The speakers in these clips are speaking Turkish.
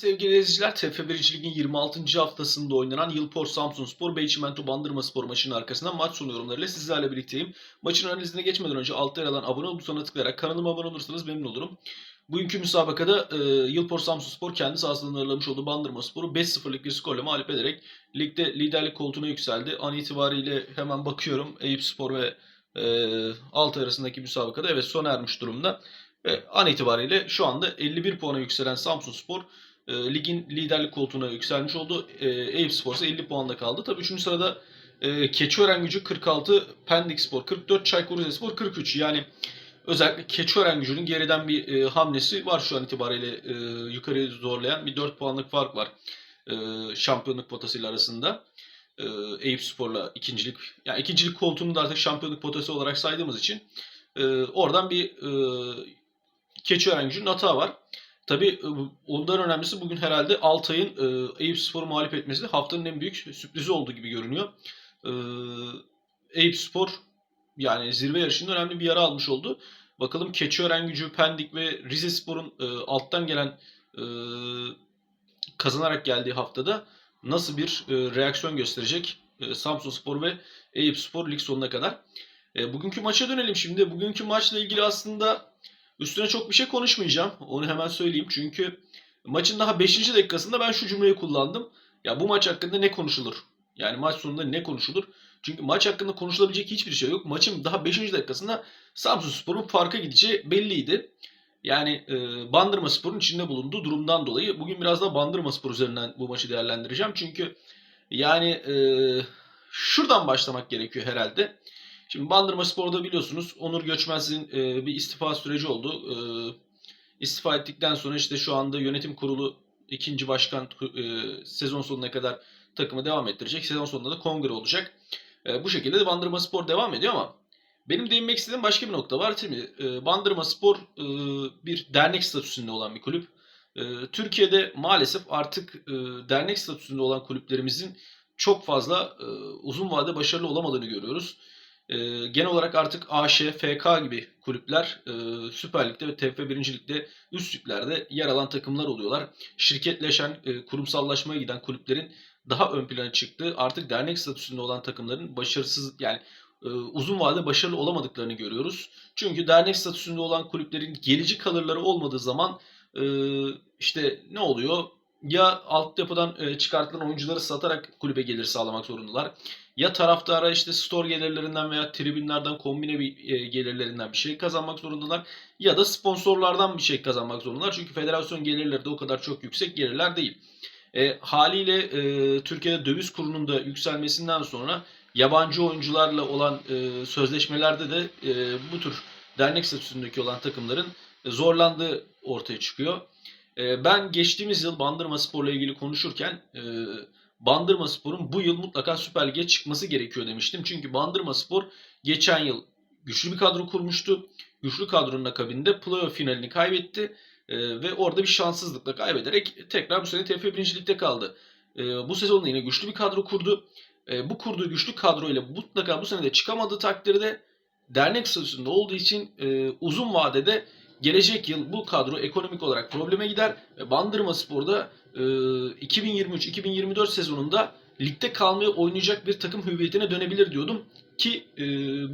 Sevgili izleyiciler, TF1. Lig'in 26. haftasında oynanan Yılpor Samsun Spor, Beyçimento Bandırma Spor maçının arkasından maç sonu yorumlarıyla sizlerle birlikteyim. Maçın analizine geçmeden önce altta yer alan abone ol butonuna tıklayarak kanalıma abone olursanız memnun olurum. Bugünkü müsabakada e, Yılpor Samsun Spor kendi sahasından ağırlamış olduğu Bandırma Spor'u 5-0'lık bir skorla mağlup ederek ligde liderlik koltuğuna yükseldi. An itibariyle hemen bakıyorum Eyüp Spor ve e, Altay arasındaki müsabakada evet sona ermiş durumda. Ve an itibariyle şu anda 51 puana yükselen Samsun Spor e, ligin liderlik koltuğuna yükselmiş oldu. E, Eyüp Spor ise 50 puanda kaldı. Tabii 3. sırada e, Keçiören gücü 46, Pendik Spor 44, Çaykur Rizespor 43. Yani özellikle Keçiören gücünün geriden bir e, hamlesi var şu an itibariyle e, yukarıya zorlayan bir 4 puanlık fark var e, şampiyonluk potasıyla arasında. E, Eyüp Spor'la ikincilik, yani ikincilik koltuğunu da artık şampiyonluk potası olarak saydığımız için e, oradan bir e, Keçiören gücünün hata var. Tabii ondan önemlisi bugün herhalde Altay'ın e, Eyüp Spor'u mağlup etmesi de haftanın en büyük sürprizi olduğu gibi görünüyor. E, Eyüp Spor yani zirve yarışında önemli bir yara almış oldu. Bakalım Keçiören gücü, Pendik ve Rize Spor'un e, alttan gelen e, kazanarak geldiği haftada nasıl bir e, reaksiyon gösterecek e, Samsun Spor ve Eyüp Spor lig sonuna kadar. E, bugünkü maça dönelim şimdi. Bugünkü maçla ilgili aslında Üstüne çok bir şey konuşmayacağım. Onu hemen söyleyeyim. Çünkü maçın daha 5. dakikasında ben şu cümleyi kullandım. Ya bu maç hakkında ne konuşulur? Yani maç sonunda ne konuşulur? Çünkü maç hakkında konuşulabilecek hiçbir şey yok. Maçın daha 5. dakikasında Samsun Spor'un farka gideceği belliydi. Yani e, Bandırma Spor'un içinde bulunduğu durumdan dolayı bugün biraz daha Bandırma Spor üzerinden bu maçı değerlendireceğim. Çünkü yani e, şuradan başlamak gerekiyor herhalde. Şimdi Bandırma Spor'da biliyorsunuz Onur Göçmez'in e, bir istifa süreci oldu. E, istifa ettikten sonra işte şu anda yönetim kurulu ikinci başkan e, sezon sonuna kadar takımı devam ettirecek. Sezon sonunda da kongre olacak. E, bu şekilde de Bandırma Spor devam ediyor ama benim değinmek istediğim başka bir nokta var. Şimdi e, Bandırma Spor e, bir dernek statüsünde olan bir kulüp. E, Türkiye'de maalesef artık e, dernek statüsünde olan kulüplerimizin çok fazla e, uzun vade başarılı olamadığını görüyoruz. E, genel olarak artık AŞ, FK gibi kulüpler e, Süper Lig'de ve TFF 1. Lig'de üst liglerde yer alan takımlar oluyorlar. Şirketleşen, e, kurumsallaşmaya giden kulüplerin daha ön plana çıktığı, artık dernek statüsünde olan takımların başarısız yani e, uzun vadede başarılı olamadıklarını görüyoruz. Çünkü dernek statüsünde olan kulüplerin gelici kalırları olmadığı zaman e, işte ne oluyor? Ya altyapıdan e, çıkartılan oyuncuları satarak kulübe gelir sağlamak zorundalar ya taraftara işte store gelirlerinden veya tribünlerden kombine bir e, gelirlerinden bir şey kazanmak zorundalar ya da sponsorlardan bir şey kazanmak zorundalar. Çünkü federasyon gelirleri de o kadar çok yüksek gelirler değil. E, haliyle e, Türkiye'de döviz kurunun da yükselmesinden sonra yabancı oyuncularla olan e, sözleşmelerde de e, bu tür dernek statüsündeki olan takımların zorlandığı ortaya çıkıyor. E, ben geçtiğimiz yıl Bandırma Spor'la ilgili konuşurken e, Bandırma Spor'un bu yıl mutlaka Süper Lig'e çıkması gerekiyor demiştim. Çünkü Bandırma Spor geçen yıl güçlü bir kadro kurmuştu. Güçlü kadronun akabinde playoff finalini kaybetti. E, ve orada bir şanssızlıkla kaybederek tekrar bu sene TFF 1. Lig'de kaldı. E, bu sezonda yine güçlü bir kadro kurdu. Bu kurduğu güçlü kadroyla mutlaka bu sene de çıkamadığı takdirde dernek statüsünde olduğu için e, uzun vadede gelecek yıl bu kadro ekonomik olarak probleme gider ve Bandırma Spor'da e, 2023-2024 sezonunda ligde kalmaya oynayacak bir takım hüviyetine dönebilir diyordum. Ki e,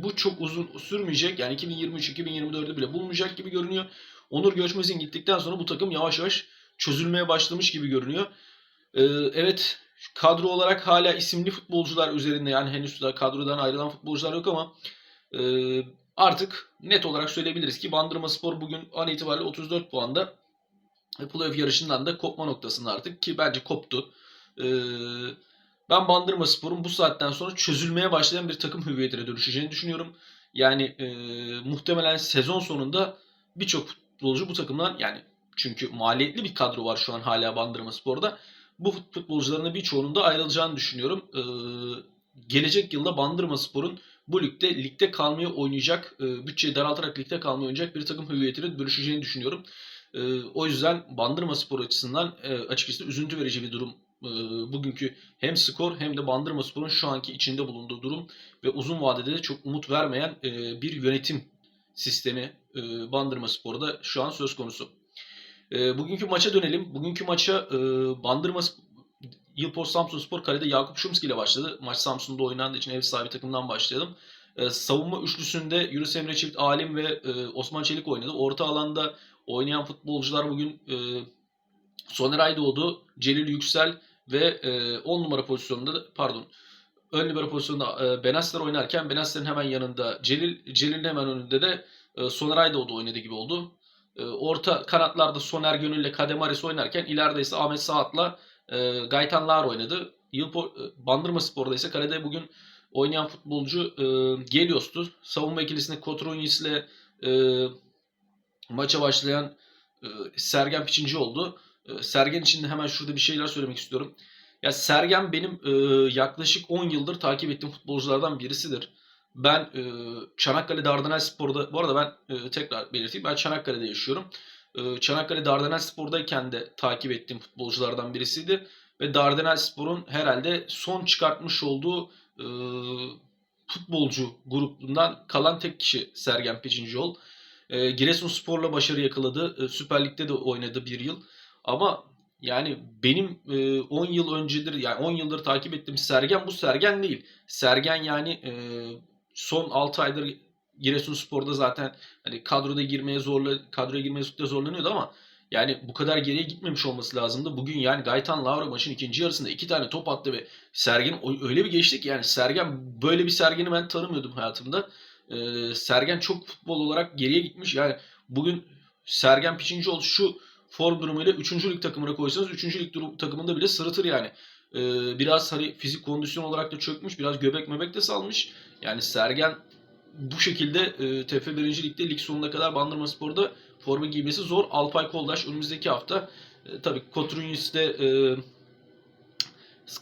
bu çok uzun sürmeyecek. Yani 2023-2024'ü bile bulmayacak gibi görünüyor. Onur Göçmez'in gittikten sonra bu takım yavaş yavaş çözülmeye başlamış gibi görünüyor. E, evet kadro olarak hala isimli futbolcular üzerinde yani henüz daha kadrodan ayrılan futbolcular yok ama e, artık net olarak söyleyebiliriz ki Bandırma Spor bugün an itibariyle 34 puanda playoff yarışından da kopma noktasında artık ki bence koptu. Ee, ben Bandırma Spor'un bu saatten sonra çözülmeye başlayan bir takım hüviyetine dönüşeceğini düşünüyorum. Yani e, muhtemelen sezon sonunda birçok futbolcu bu takımdan yani çünkü maliyetli bir kadro var şu an hala Bandırma Spor'da. Bu futbolcuların birçoğunun da ayrılacağını düşünüyorum. Ee, gelecek yılda Bandırma Spor'un bu ligde ligde kalmaya oynayacak, e, bütçeyi daraltarak ligde kalmaya oynayacak bir takım hüviyetine dönüşeceğini düşünüyorum. E, o yüzden Bandırma Spor açısından e, açıkçası üzüntü verici bir durum. E, bugünkü hem skor hem de Bandırma Spor'un şu anki içinde bulunduğu durum ve uzun vadede de çok umut vermeyen e, bir yönetim sistemi e, Bandırma Spor'da şu an söz konusu. E, bugünkü maça dönelim. Bugünkü maça e, Bandırma Yılport Samsun Spor kalede Yakup Şumski ile başladı. Maç Samsun'da oynandığı için ev sahibi takımdan başlayalım. E, savunma üçlüsünde Yunus Emre Çift, Alim ve e, Osman Çelik oynadı. Orta alanda oynayan futbolcular bugün e, Soner Aydoğdu, Celil Yüksel ve 10 numara pozisyonunda da- pardon ön libero pozisyonunda e, Benasler oynarken Benasler'in hemen yanında Celil, Celil'in hemen önünde de e, Soner Aydoğdu oynadı gibi oldu. E, orta kanatlarda Soner Gönül ile Kadem Aris oynarken ileride ise Ahmet Saat'la e, Gaytan Lar oynadı. Yılpo, Bandırma Spor'da ise kalede bugün oynayan futbolcu e, Gelios'tu. Savunma ikilisinde Kotronis ile e, maça başlayan e, Sergen Piçinci oldu. E, Sergen için de hemen şurada bir şeyler söylemek istiyorum. Ya Sergen benim e, yaklaşık 10 yıldır takip ettiğim futbolculardan birisidir. Ben e, Çanakkale Dardanel Spor'da, bu arada ben e, tekrar belirteyim, ben Çanakkale'de yaşıyorum. E, Çanakkale Dardanel Spor'dayken de takip ettiğim futbolculardan birisiydi. Ve Dardanel Spor'un herhalde son çıkartmış olduğu e, futbolcu grubundan kalan tek kişi Sergen Peçincioğlu. E, Giresunspor'la başarı yakaladı. E, Süper Lig'de de oynadı bir yıl. Ama yani benim e, 10 yıl öncedir yani 10 yıldır takip ettiğim Sergen bu Sergen değil. Sergen yani e, son 6 aydır Giresunspor'da zaten hani kadroda girmeye zorla kadroya girmeye zorlanıyordu ama yani bu kadar geriye gitmemiş olması lazımdı. Bugün yani Gaytan Laura maçın ikinci yarısında iki tane top attı ve Sergen öyle bir geçti ki yani Sergen böyle bir Sergen'i ben tanımıyordum hayatımda. Ee, Sergen çok futbol olarak geriye gitmiş. Yani bugün Sergen Piçincioğlu şu form durumuyla 3. lig takımına koysanız 3. lig takımında bile sırıtır yani. Ee, biraz hani fizik kondisyon olarak da çökmüş. Biraz göbek mebek de salmış. Yani Sergen bu şekilde e, TF 1. Lig'de lig sonuna kadar Bandırma Spor'da forma giymesi zor. Alpay Koldaş önümüzdeki hafta e, tabii Kotrunyus'te e,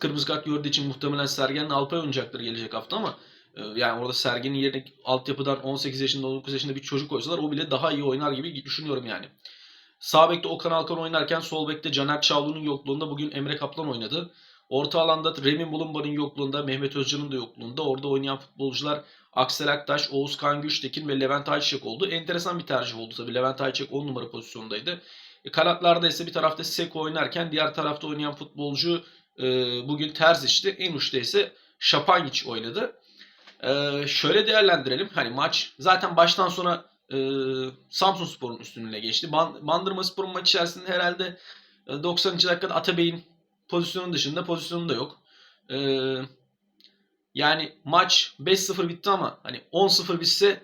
kırmızı kart gördüğü için muhtemelen Sergen'le Alpay oynayacaktır gelecek hafta ama e, yani orada Sergen'in yerine altyapıdan 18 yaşında 19 yaşında bir çocuk koysalar o bile daha iyi oynar gibi düşünüyorum yani. Sağ bekte Okan Alkan oynarken sol bekte Caner Çavlu'nun yokluğunda bugün Emre Kaplan oynadı. Orta alanda Remi Bulunbar'ın yokluğunda, Mehmet Özcan'ın da yokluğunda orada oynayan futbolcular Aksel Aktaş, Oğuz Kan Güçtekin ve Levent Ayçiçek oldu. Enteresan bir tercih oldu tabii. Levent Ayçiçek 10 numara pozisyondaydı. E, kanatlarda ise bir tarafta Seko oynarken diğer tarafta oynayan futbolcu e, bugün Terzic'ti. En uçta ise Şapanyiç oynadı. E, şöyle değerlendirelim. Hani maç zaten baştan sona e, Samsun Spor'un üstünlüğüne geçti. Ban- Bandırma Spor'un maç içerisinde herhalde e, 90. dakikada Atabey'in pozisyonun dışında pozisyonu da yok. E, yani maç 5-0 bitti ama hani 10-0 bitse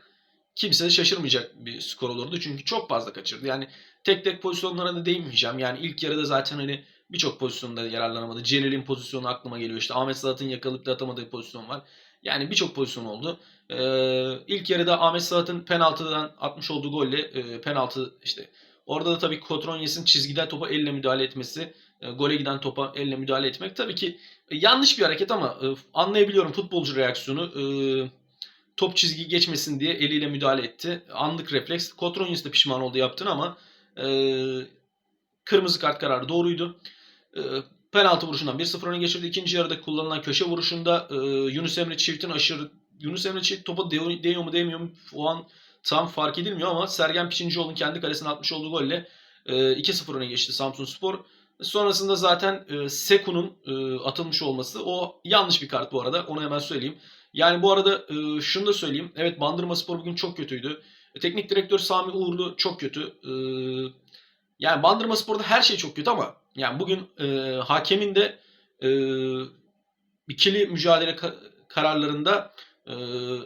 kimse de şaşırmayacak bir skor olurdu. Çünkü çok fazla kaçırdı. Yani tek tek pozisyonlara da değinmeyeceğim. Yani ilk yarıda zaten hani birçok pozisyonda yararlanamadı. Celil'in pozisyonu aklıma geliyor. İşte Ahmet Salat'ın yakalayıp da atamadığı pozisyon var. Yani birçok pozisyon oldu. Ee, ilk yarıda Ahmet Salat'ın penaltıdan atmış olduğu golle e, penaltı işte orada da tabii Kotronyes'in çizgiden topa elle müdahale etmesi, gole giden topa elle müdahale etmek tabii ki e, yanlış bir hareket ama e, anlayabiliyorum futbolcu reaksiyonu. E, top çizgi geçmesin diye eliyle müdahale etti. Anlık refleks. Kotronyes de pişman oldu yaptığını ama e, kırmızı kart kararı doğruydu. E, penaltı vuruşundan 1-0 öne geçirdi. İkinci yarıda kullanılan köşe vuruşunda e, Yunus Emre Çift'in aşırı Yunus Emre Çift topa değiyor, mu değmiyor mu o an tam fark edilmiyor ama Sergen Piçincioğlu'nun kendi kalesine atmış olduğu golle e, 2-0 öne geçti Samsun Spor. Sonrasında zaten e, Seku'nun e, atılmış olması o yanlış bir kart bu arada onu hemen söyleyeyim. Yani bu arada e, şunu da söyleyeyim. Evet Bandırma Spor bugün çok kötüydü. E, teknik direktör Sami Uğurlu çok kötü. E, yani Bandırma Spor'da her şey çok kötü ama yani bugün e, hakemin de e, ikili mücadele ka- kararlarında e,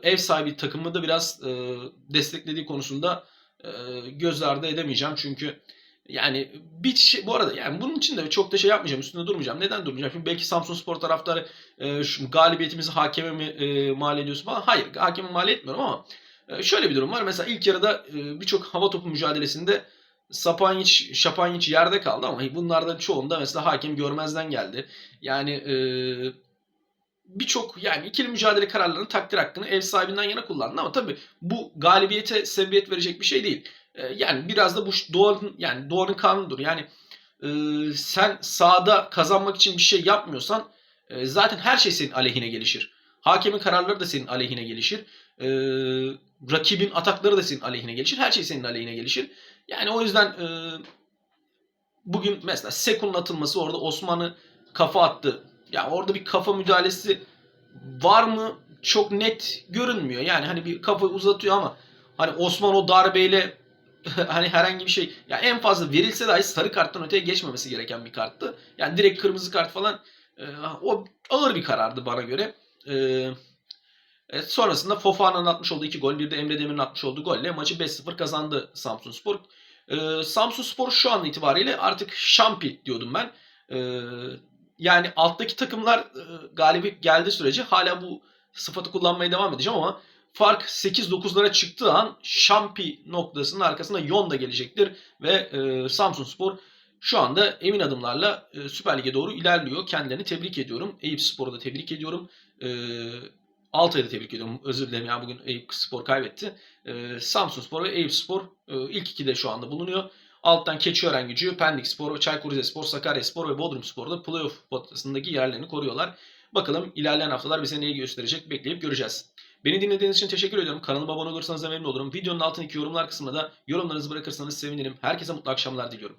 ev sahibi takımı da biraz e, desteklediği konusunda e, göz ardı edemeyeceğim. Çünkü yani bir şey bu arada yani bunun için de çok da şey yapmayacağım. Üstünde durmayacağım. Neden durmayacağım? Çünkü belki Samsun Spor taraftarı e, şu galibiyetimizi hakeme mi e, mal ediyorsun falan. Hayır hakeme mal etmiyorum ama e, şöyle bir durum var. Mesela ilk yarıda e, birçok hava topu mücadelesinde Sapanyiç, Şapanyiç yerde kaldı ama bunlardan çoğunda mesela hakem görmezden geldi. Yani e, birçok yani ikili mücadele kararlarının takdir hakkını ev sahibinden yana kullandı ama tabii bu galibiyete sebebiyet verecek bir şey değil. E, yani biraz da bu doğanın yani doğanın kanunudur. Yani e, sen sahada kazanmak için bir şey yapmıyorsan e, zaten her şey senin aleyhine gelişir. Hakemin kararları da senin aleyhine gelişir. E, rakibin atakları da senin aleyhine gelişir. Her şey senin aleyhine gelişir. Yani o yüzden e, bugün mesela Sekun'un atılması orada Osman'ı kafa attı. Ya orada bir kafa müdahalesi var mı? Çok net görünmüyor. Yani hani bir kafayı uzatıyor ama hani Osman o darbeyle hani herhangi bir şey ya en fazla verilse dahi sarı karttan öteye geçmemesi gereken bir karttı. Yani direkt kırmızı kart falan e, o ağır bir karardı bana göre. E, evet, sonrasında Fofana'nın atmış olduğu iki gol bir de Emre Demir'in atmış olduğu golle maçı 5-0 kazandı Samsun Spor. E, Samsun Spor şu an itibariyle artık şampi diyordum ben. E, yani alttaki takımlar e, galibiyet geldiği sürece hala bu sıfatı kullanmaya devam edeceğim ama fark 8-9'lara çıktığı an şampi noktasının arkasında Yon da gelecektir ve e, Samsun Spor şu anda emin adımlarla e, Süper Lig'e doğru ilerliyor. Kendilerini tebrik ediyorum. Eyüp Spor'u da tebrik ediyorum. E, Altay'ı da tebrik ediyorum. Özür dilerim ya bugün Eyüp Spor kaybetti. E, Samsun Spor ve Eyüp Spor e, ilk ikide şu anda bulunuyor. Alttan Keçiören Gücü, Pendik Spor, Çaykur Rizespor, Sakarya Spor ve Bodrum Spor da playoff potasındaki yerlerini koruyorlar. Bakalım ilerleyen haftalar bize neyi gösterecek bekleyip göreceğiz. Beni dinlediğiniz için teşekkür ediyorum. Kanalıma abone olursanız da memnun olurum. Videonun altındaki yorumlar kısmında da yorumlarınızı bırakırsanız sevinirim. Herkese mutlu akşamlar diliyorum.